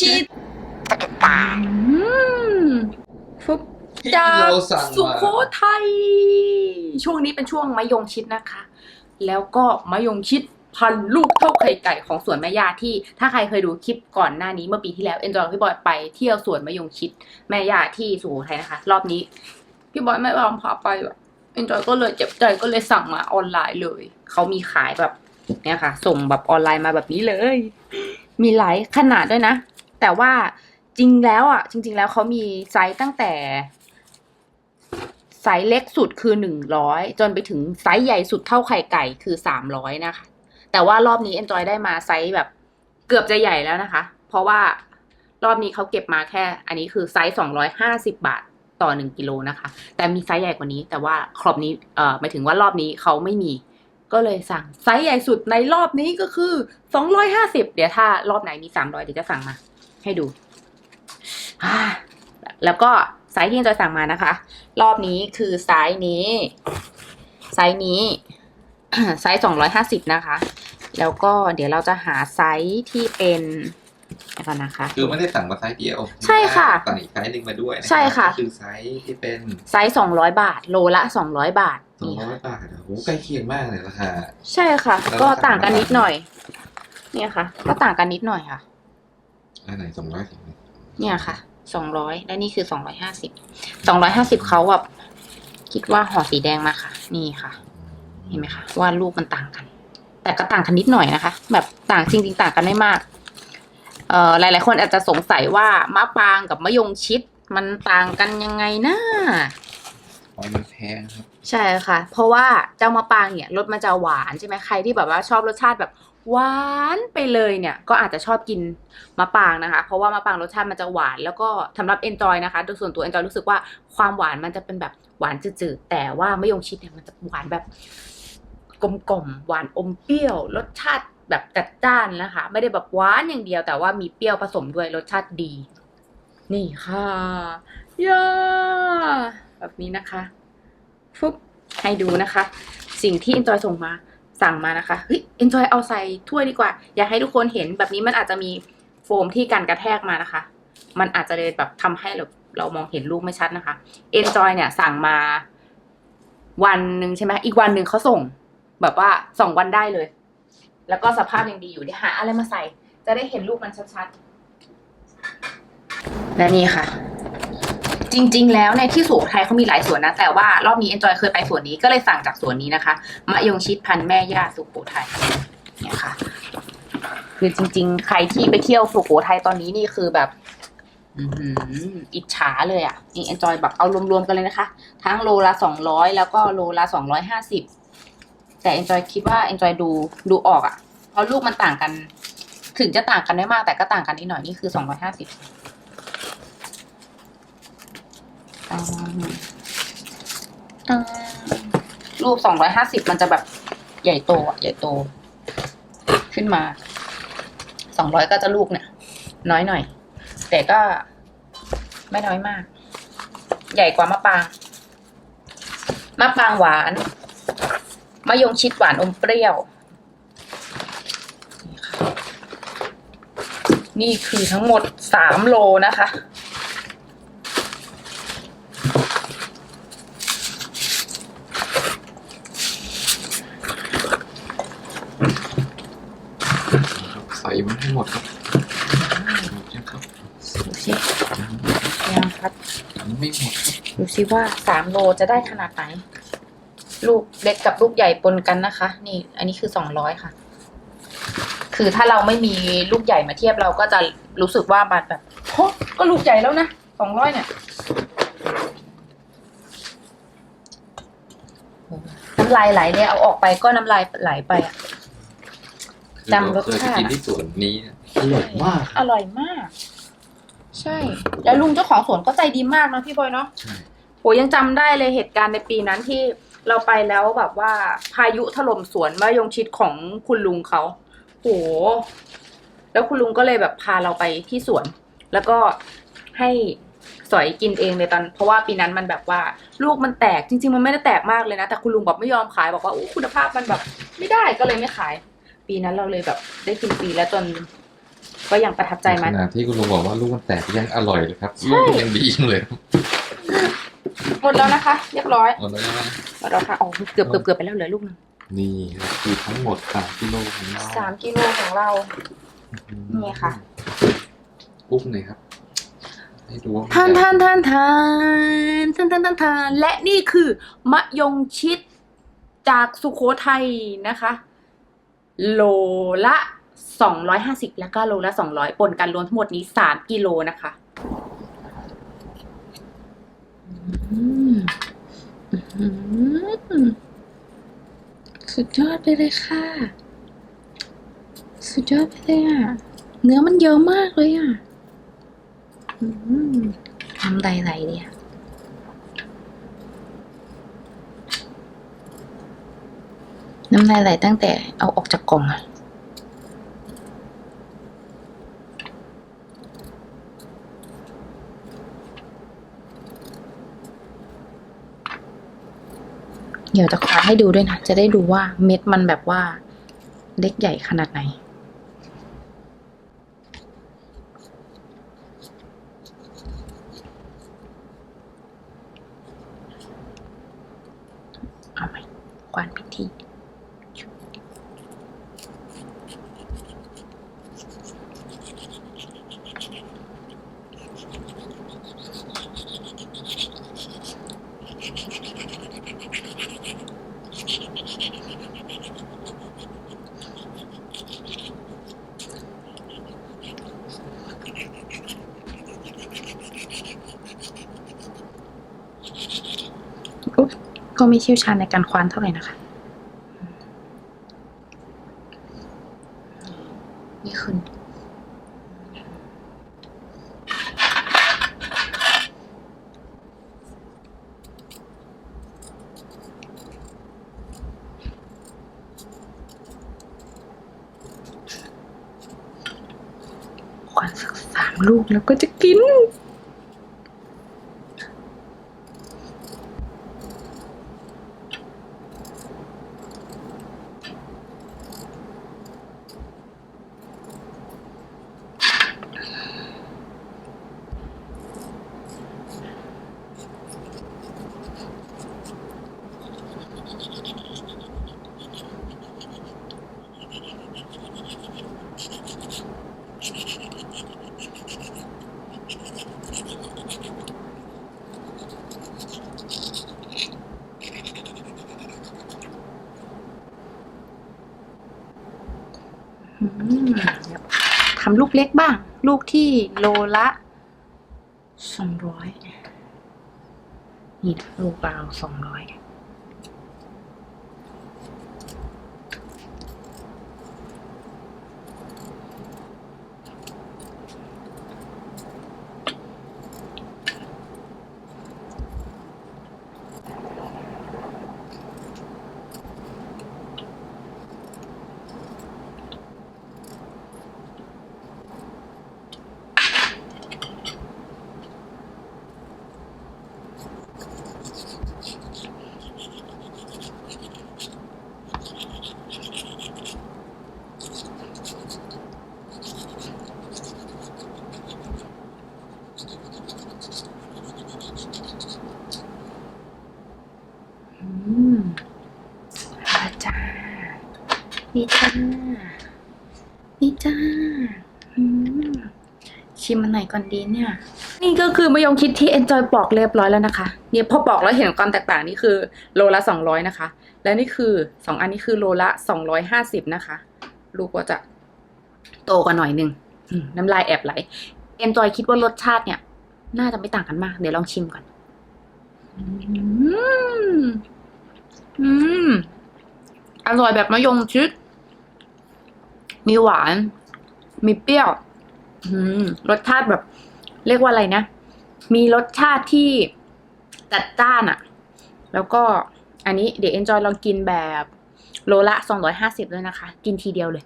ชิดอืมฟุบที่จากเราสั่งสุมาโขทัยช่วงนี้เป็นช่วงมะยงชิดนะคะ แล้วก็มะยงชิดพันลูกเท่าไข่ไก่ของสวนแม่ย่าที่ ถ้าใครเคยดูคลิปก่อนหน้านี้เมื่อปีที่แล้วเอ็นจอยพี่บอยไปเที่ยวสวนมะยงชิดแม่ย่าที่สุโขทัยนะคะ รอบนี้ พี่บอยไม่ยอมพาไปแบบเอ็นจอยก็เลยเจ็บใจก็เลยสั่งมาออนไลน์เลย เขามีขายแบบเนี่ยค่ะ ส่งแบบออนไลน์มาแบบนี้เลย มีหลายขนาดด้วยนะ แต่ว่าจริงแล้วอะ จริง ๆ แล้วเขามีไซส์ตั้งแต่ไซส์เล็กสุดคือหนึ่งร้อยจนไปถึงไซส์ใหญ่สุดเท่าไข่ไก่คือสามร้อยนะคะ แต่ว่ารอบนี้ Enjoy ได้มาไซส์แบบเกือบจะใหญ่แล้วนะคะ เพราะว่ารอบนี้เขาเก็บมาแค่ อันนี้คือไซส์สองร้อยห้าสิบาทต่อหนึ่งกิโลนะคะ แต่มีไซส์ใหญ่กว่านี้ แต่ว่าครอบนี้เอ่อหมายถึงว่ารอบนี้เขาไม่มี ก็เลยสั่งไซส์ใหญ่สุดในรอบนี้ก็คือสองร้อยห้าสิบเดี๋ยวถ้ารอบไหนมีสามร้อยเดี๋ยวจะสั่งมา ให้ดูอ่าแล้วก็ไซส์ที่จะสั่งมานะคะ รอบนี้คือไซส์นี้ ไซส์นี้ ไซส์สองร้อยห้าสิบนะคะ แล้วก็เดี๋ยวเราจะหาไซส์ที่เป็นเดี๋ยวก่อนนะคะ คือไม่ได้สั่งมาไซส์เดียว ใช่ค่ะสั่งอีกไซส์หนึ่งมาด้วยนรับใช่ค่ะก็คือไซส์ที่เป็นไซส์สองร้อยบาท โลละสองร้อยบาทสองนี่ร้อค่ะยบาทโอ้โหใกล้เคียงมากเลยราคาใช่ค่ะแล้วก็ราคาต่างกันนิดหน่อย เนี่ยค่ะ ก็ต่างกันนิดหน่อยค่ะ อันไหนสองร้อยสิบเนี่ยค่ะสองร้อยและนี่คือสองร้อยห้าสิบสองร้อยห้าสิบเขาแบบคิดว่าห่อสีแดงมาค่ะ นี่ค่ะ เห็นไหมคะว่าลูกมันต่างกัน แต่ก็ต่างกันนิดหน่อยนะคะ แบบต่างจริงๆต่างกันไม่มากเอ่อหลายๆ คนอาจจะสงสัยว่ามะปรางกับมะยงชิดมันต่างกันยังไงนะอ๋อมันแพงครับ ใช่ค่ะ เพราะว่าเจ้ามะปรางเนี่ยรสมันจะหวานใช่ไหมใครที่แบบว่าชอบรสชาติแบบ หวานไปเลยเนี่ยก็อาจจะชอบกินมะปรางนะคะ เพราะว่ามะปรางรสชาติมันจะหวาน แล้วก็สำหรับเอนจอยนะคะโดยส่วนตัวเอนจอยรู้สึกว่าความหวานมันจะเป็นแบบหวานจืดๆแต่ว่ามะยงชิดเนี่ยมันจะหวานแบบกลมๆหวานอมเปรี้ยว รสชาติแบบจัดจ้านนะคะ ไม่ได้แบบหวานอย่างเดียว แต่ว่ามีเปรี้ยวผสมด้วยรสชาติดี นี่ค่ะย่าแบบนี้นะคะฟุบให้ดูนะคะ สิ่งที่ Enjoy ส่งมา สั่งมานะคะเฮ้ย Enjoy เอาใส่ถ้วยดีกว่า อยากให้ทุกคนเห็นแบบนี้มันอาจจะมีโฟมที่กันกระแทกมานะคะ มันอาจจะเลยแบบทำให้เราเรามองเห็นรูปไม่ชัดนะคะ Enjoy เนี่ยสั่งมาวันหนึ่งใช่ไหมอีกวันหนึ่งเขาส่ง แบบว่าสองวันได้เลย แล้วก็สภาพยังดีอยู่เดี๋ยวหาอะไรมาใส่ จะได้เห็นรูปมันชัดๆและนี่ค่ะ จริง ๆ แล้วในที่สุโขทัยเขามีหลายสวนนะ แต่ว่ารอบนี้ Enjoy เคยไปสวนนี้ก็เลยสั่งจากสวนนี้นะคะมะยงชิดพันธุ์แม่ย่าสุโขทัยเนี่ยค่ะ คือจริง ๆ ใครที่ไปเที่ยวสุโขทัยตอนนี้นี่คือแบบอิจฉาเลยอะนี่ Enjoy แบบเอารวมๆกันเลยนะคะ ทั้งโลละสองร้อยแล้วก็โลละสองร้อยห้าสิบแต่ Enjoy คิดว่า Enjoy ดูดูออกอะ เพราะลูกมันต่างกัน ถึงจะต่างกันไม่มากแต่ก็ต่างกันนิดหน่อยนี่คือสองร้อยห้าสิบ อืมอืม รูปสองร้อยห้าสิบมันจะแบบใหญ่โตอะใหญ่โต ขึ้นมาสองร้อยก็จะลูกเนี่ย น้อยหน่อย แต่ก็ไม่น้อยมาก ใหญ่กว่ามะปางมะปางหวานมะยงชิดหวานอมเปรี้ยว นี่ค่ะนี่คือทั้งหมดสามโลนะคะ ใส่มันให้หมดครับหมดยังครับดูสิยังครับ ยังไม่หมดครับดูสิว่าสามโลจะได้ขนาดไหน ลูกเล็กกับลูกใหญ่ปนกันนะคะ นี่ อันนี้คือสองร้อยค่ะ คือถ้าเราไม่มีลูกใหญ่มาเทียบเราก็จะรู้สึกว่าบัตแบบโอ้ก็ลูกใหญ่แล้วนะสองร้อยเนี่ยน้ำลายไหลเลยเอาออกไปก็น้ำลายไหลไปอะ จำรสชาติ เคยไปกินที่สวนนี้นะอร่อยมาก อร่อยมาก ใช่ แล้วลุงเจ้าของสวนก็ใจดีมากนะพี่บอยเนาะใช่ โหยังจำได้เลยเหตุการณ์ในปีนั้นที่เราไปแล้วแบบว่าพายุถล่มสวนมะยงชิดของคุณลุงเขาโห แล้วคุณลุงก็เลยแบบพาเราไปที่สวน แล้วก็ให้สอยกินเองเลยตอน เพราะว่าปีนั้นมันแบบว่า ลูกมันแตกจริง ๆ มันไม่ได้แตกมากเลยนะ แต่คุณลุงแบบไม่ยอมขายบอกว่าโอ้คุณภาพมันแบบ ไม่ได้ก็เลยไม่ขาย ปีนั้นเราเลยแบบได้กินฟรีแล้วจนจก็ยังประทับใจมันขนาดที่คุณลุงบอกว่าลูกมันแตกยังอร่อยเลยครับใช่ลูกมันยังดีอยู่เลยครับหมดแล้วนะคะ เรียบร้อยเอาแล้วนะหมดแล้วค่ะอ๋อเกือบเกือบเกือบไปแล้วเหลือลูกหนึงนี่ครับคือทั้งหมดสามกิโลของเราสามกิโลของเรานี่ค่ะปุ๊บเลยครับให้ดูว่าทานทานทานทานทานทานทานทานและนี่คือมะยงชิดจากสุโขทัยนะคะ โลละสองร้อยห้าสิบแล้วก็โลละสองร้อยปนกันรวมทั้งหมดนี้สามกิโลนะคะสุดยอดไปเลยค่ะ สุดยอดไปเลยอะ เนื้อมันเยอะมากเลยอะอืมน้ำไหลเนี่ย น้ำลายไหลตั้งแต่เอาออกจากกล่องอะเดี๋ยวจะขอให้ดูด้วยนะ จะได้ดูว่าเม็ดมันแบบว่าเล็กใหญ่ขนาดไหน เอาไหมกวานพิธี อุ๊ย ก็ไม่เชี่ยวชาญในการควานเท่าไหร่นะคะ นี่คือควานสักสามลูกแล้วก็จะกิน ทำลูกเล็กบ้าง ลูกที่โลละสองร้อยนี่ลูกเราสองร้อยอืมมาจ้า นี่จ้า นี่จ้าชิมมันไหนก่อนดีเนี่ย นี่ก็คือมะยงคิดที่ Enjoy ปอกเรียบร้อยแล้วนะคะ เนี่ยพอปอกแล้วเห็นความแตกต่างนี่คือโลละสองร้อยนะคะ และนี่คือสองอันนี้คือโลละสองร้อยห้าสิบนะคะ ลูกก็จะโตกว่าหน่อยนึงน้ำลายแอบไหล Enjoy คิดว่ารสชาติเนี่ย น่าจะไม่ต่างกันมาก เดี๋ยวลองชิมก่อน อืม อืม อร่อยแบบมะยงชิด มีหวาน มีเปรี้ยวรสชาติแบบ เรียกว่าอะไรนะ มีรสชาติที่จัดจ้านอะแล้วก็อันนี้เดี๋ยวเอนจอยลองกินแบบโลละสองร้อยห้าสิบเลยนะคะ กินทีเดียวเลย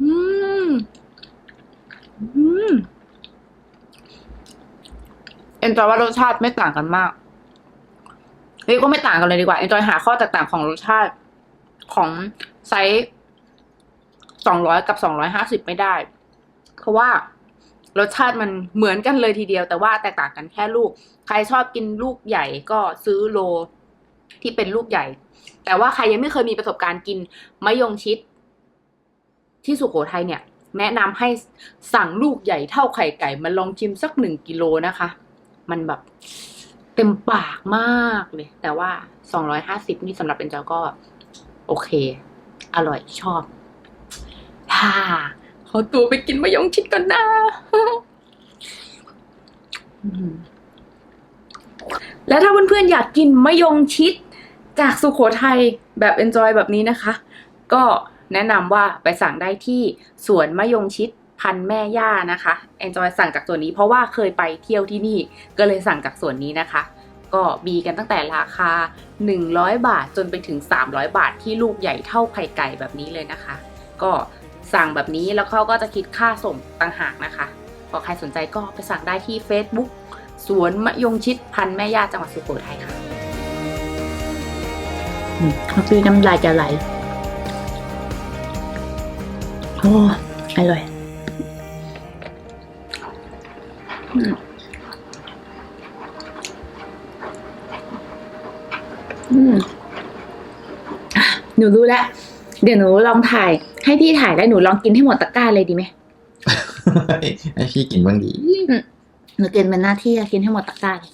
อืม อืมเอนจอยว่ารสชาติไม่ต่างกันมากเฮ้ยก็ไม่ต่างกันเลยดีกว่าเอนจอยหาข้อแตกต่างของรสชาติของไซส์ สองร้อยกับสองร้อยห้าสิบไม่ได้ เพราะว่ารสชาติมันเหมือนกันเลยทีเดียว แต่ว่าแตกต่างกันแค่ลูก ใครชอบกินลูกใหญ่ก็ซื้อโลที่เป็นลูกใหญ่ แต่ว่าใครยังไม่เคยมีประสบการณ์กินมะยงชิด ที่สุโขทัยเนี่ย แนะนำให้สั่งลูกใหญ่เท่าไข่ไก่มาลองชิมสักหนึ่งกิโลนะคะ มันแบบเต็มปากมากเลย แต่ว่าสองร้อยห้าสิบนี่สำหรับเป็นเจ้าก็ โอเค อร่อยชอบาขอตัวไปกินมะยงชิดก่อนนะแล้วถ้าเพื่อนๆอยากกินมะยงชิด จากสุโขทัยแบบ enjoy แบบนี้นะคะ ก็แนะนำว่าไปสั่งได้ที่สวนมะยงชิดพันแม่ย่านะคะ enjoy สั่งจากส่วนนี้เพราะว่าเคยไปเที่ยวที่นี่ก็เลยสั่งจากส่วนนี้นะคะ ก็มีกันตั้งแต่ราคา 100 บาทจนไปถึง 300 บาทที่ลูกใหญ่เท่าไข่ไก่แบบนี้เลยนะคะ ก็ สั่งแบบนี้แล้วเขาก็จะคิดค่าส่งต่างหากนะคะพอใครสนใจก็ไปสั่งได้ที่ Facebook สวนมะยงชิดพันแม่ย่าจังหวัดสุโขทัยค่ะคือน้ำลายจะไหลโอ้อร่อยหนูรู้แล้ว เดี๋ยวหนูลองถ่าย ให้พี่ถ่ายแล้วหนูลองกินให้หมดตะกร้าเลยดีไหมให้พี่กินบ้างดี หนูกินเป็นหน้าที่อะกินให้หมดตะกร้าเลย